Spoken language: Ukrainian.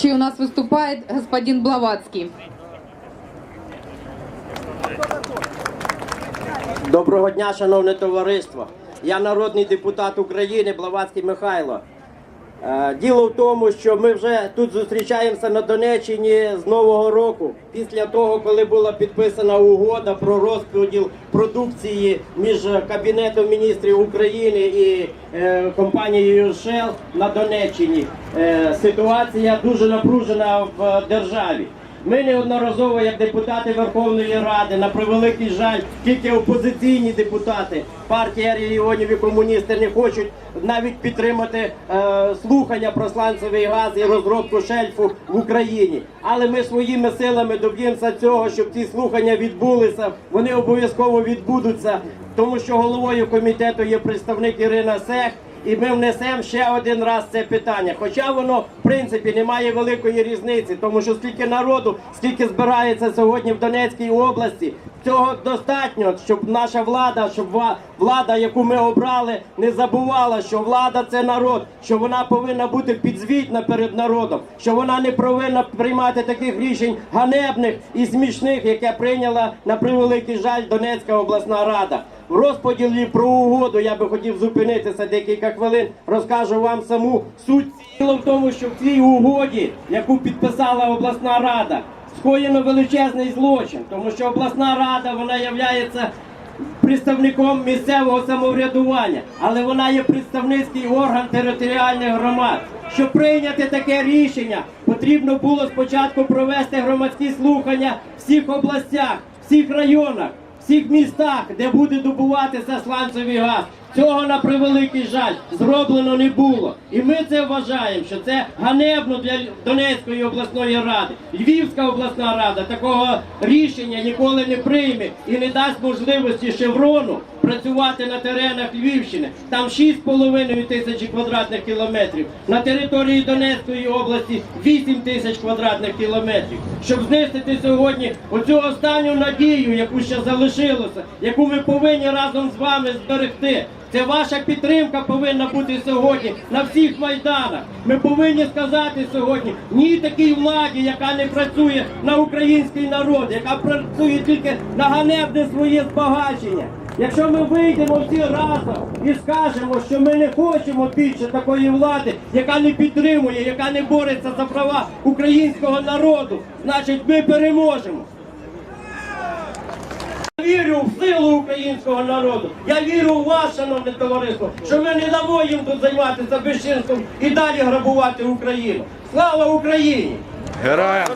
Следующий у нас выступает господин Блаватский. Доброго дня, шановне товариство. Я народний депутат України Блаватський Михайло. Е, Діло в тому, що ми вже тут зустрічаємося на Донеччині з Нового року, після того, коли була підписана угода про розподіл продукції між Кабінетом міністрів України і е, компанією Shell на Донеччині. Е, ситуація дуже напружена в державі. Ми неодноразово, як депутати Верховної Ради, на превеликий жаль, тільки опозиційні депутати, партія регіонів і комуністи не хочуть навіть підтримати е, слухання про сланцевий газ і розробку шельфу в Україні. Але ми своїми силами доб'ємося цього, щоб ці слухання відбулися. Вони обов'язково відбудуться, тому що головою комітету є представник Ірина Сех. І ми внесемо ще один раз це питання. Хоча воно в принципі не має великої різниці, тому що скільки народу, скільки збирається сьогодні в Донецькій області, цього достатньо, щоб наша влада, щоб влада, яку ми обрали, не забувала, що влада це народ, що вона повинна бути підзвітна перед народом, що вона не повинна приймати таких рішень ганебних і смішних, яке прийняла на превеликий жаль Донецька обласна рада. В розподілі про угоду я би хотів зупинитися декілька хвилин. Розкажу вам саму суть. Діло в тому, що в цій угоді, яку підписала обласна рада, скоєно величезний злочин, тому що обласна рада вона являється представником місцевого самоврядування, але вона є представницький орган територіальних громад. Щоб прийняти таке рішення, потрібно було спочатку провести громадські слухання в всіх областях, всіх районах всіх містах, де буде добуватися сланцевий газ. Цього на превеликий жаль зроблено не було. І ми це вважаємо, що це ганебно для Донецької обласної ради. Львівська обласна рада такого рішення ніколи не прийме і не дасть можливості шеврону працювати на теренах Львівщини. Там 6,5 тисячі квадратних кілометрів. На території Донецької області 8 тисяч квадратних кілометрів. Щоб знищити сьогодні оцю останню надію, яку ще залишилося, яку ми повинні разом з вами зберегти. Це ваша підтримка повинна бути сьогодні на всіх майданах. Ми повинні сказати сьогодні ні такій владі, яка не працює на український народ, яка працює тільки на ганебне своє збагачення. Якщо ми вийдемо всі разом і скажемо, що ми не хочемо більше такої влади, яка не підтримує, яка не бореться за права українського народу, значить ми переможемо. Вірю в силу українського народу. Я вірю в вас, шановне товариство, що ми не дамо їм тут займатися безчинством і далі грабувати Україну. Слава Україні! Героям